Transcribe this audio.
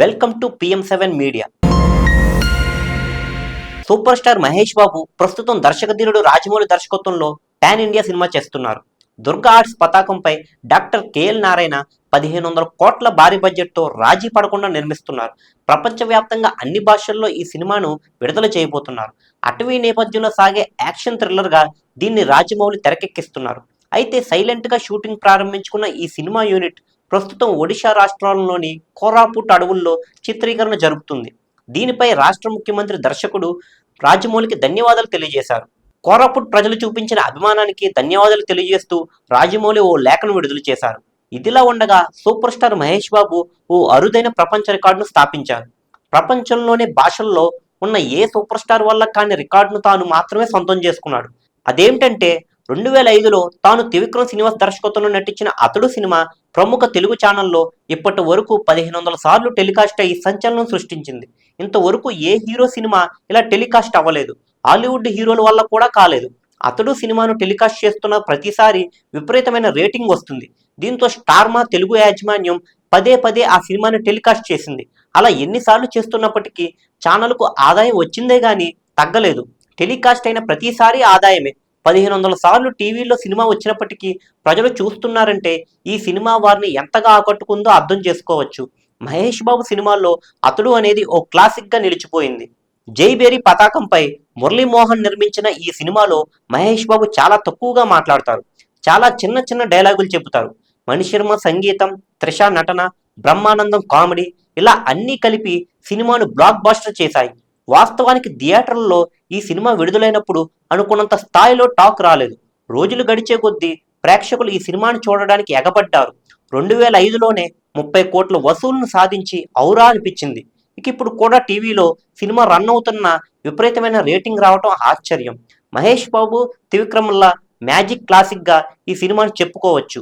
Welcome to PM seven media. Superstar Mahesh Babu ప్రస్తుతం దర్శకధీరుడు రాజమౌళి దర్శకత్వంలో పాన్ ఇండియా సినిమా చేస్తున్నారు. దుర్గా ఆర్ట్స్ పతాకంపై డాక్టర్ కేఎల్ నారాయణ పదిహేను వందల కోట్ల భారీ బడ్జెట్తో రాజీ పడకుండా నిర్మిస్తున్నారు. ప్రపంచవ్యాప్తంగా అన్ని భాషల్లో ఈ సినిమాను విడుదల చేయబోతున్నారు. అటవీ నేపథ్యంలో సాగే యాక్షన్ థ్రిల్లర్గా దీన్ని రాజమౌళి తెరకెక్కిస్తున్నారు. అయితే సైలెంట్గా షూటింగ్ ప్రారంభించుకున్న ఈ సినిమా యూనిట్ ప్రస్తుతం ఒడిశా రాష్ట్రాలలోని కోరాపుట్ అడవుల్లో చిత్రీకరణ జరుపుతుంది. దీనిపై రాష్ట్ర ముఖ్యమంత్రి దర్శకుడు రాజమౌళికి ధన్యవాదాలు తెలియజేశారు. కోరాపుట్ ప్రజలు చూపించిన అభిమానానికి ధన్యవాదాలు తెలియజేస్తూ రాజమౌళి ఓ లేఖను విడుదల చేశారు. ఇదిలా ఉండగా సూపర్ స్టార్ మహేష్ బాబు ఓ అరుదైన ప్రపంచ రికార్డును స్థాపించారు. ప్రపంచంలోనే భాషల్లో ఉన్న ఏ సూపర్ స్టార్ వల్ల కాని రికార్డును తాను మాత్రమే సొంతం చేసుకున్నాడు. అదేమిటంటే రెండు వేల ఐదులో తాను త్రివిక్రమ్ శ్రీనివాస్ దర్శకత్వంలో నటించిన అతడు సినిమా ప్రముఖ తెలుగు ఛానల్లో ఇప్పటి వరకు పదిహేను వందల సార్లు టెలికాస్ట్ అయ్యి సంచలనం సృష్టించింది. ఇంతవరకు ఏ హీరో సినిమా ఇలా టెలికాస్ట్ అవ్వలేదు. హాలీవుడ్ హీరోల వల్ల కూడా కాలేదు. అతడు సినిమాను టెలికాస్ట్ చేస్తున్న ప్రతిసారి విపరీతమైన రేటింగ్ వస్తుంది. దీంతో స్టార్మా తెలుగు యాజమాన్యం పదే పదే ఆ సినిమాను టెలికాస్ట్ చేసింది. అలా ఎన్నిసార్లు చేస్తున్నప్పటికీ ఛానల్కు ఆదాయం వచ్చిందే గానీ తగ్గలేదు. టెలికాస్ట్ అయిన ప్రతిసారి ఆదాయమే. పదిహేను వందల సార్లు టీవీలో సినిమా వచ్చినప్పటికీ ప్రజలు చూస్తున్నారంటే ఈ సినిమా వారిని ఎంతగా ఆకట్టుకుందో అర్థం చేసుకోవచ్చు. మహేష్ బాబు సినిమాల్లో అతడు అనేది ఓ క్లాసిక్గా నిలిచిపోయింది. జైబేరి పతాకంపై మురళీమోహన్ నిర్మించిన ఈ సినిమాలో మహేష్ బాబు చాలా తక్కువగా మాట్లాడతారు. చాలా చిన్న చిన్న డైలాగులు చెబుతారు. మణిశర్మ సంగీతం త్రిష నటన బ్రహ్మానందం కామెడీ ఇలా అన్నీ కలిపి సినిమాను బ్లాక్ బాస్టర్ చేశాయి. వాస్తవానికి థియేటర్లలో ఈ సినిమా విడుదలైనప్పుడు అనుకున్నంత స్థాయిలో టాక్ రాలేదు. రోజులు గడిచే కొద్దీ ప్రేక్షకులు ఈ సినిమాను చూడడానికి ఎగబడ్డారు. రెండు వేల ఐదులోనే ముప్పై కోట్ల వసూళ్ళను సాధించి ఔరా అనిపించింది. ఇక ఇప్పుడు కూడా టీవీలో సినిమా రన్ అవుతున్న విపరీతమైన రేటింగ్ రావటం ఆశ్చర్యం. మహేష్ బాబు త్రివిక్రమ్ల మ్యాజిక్ క్లాసిక్గా ఈ సినిమాను చెప్పుకోవచ్చు.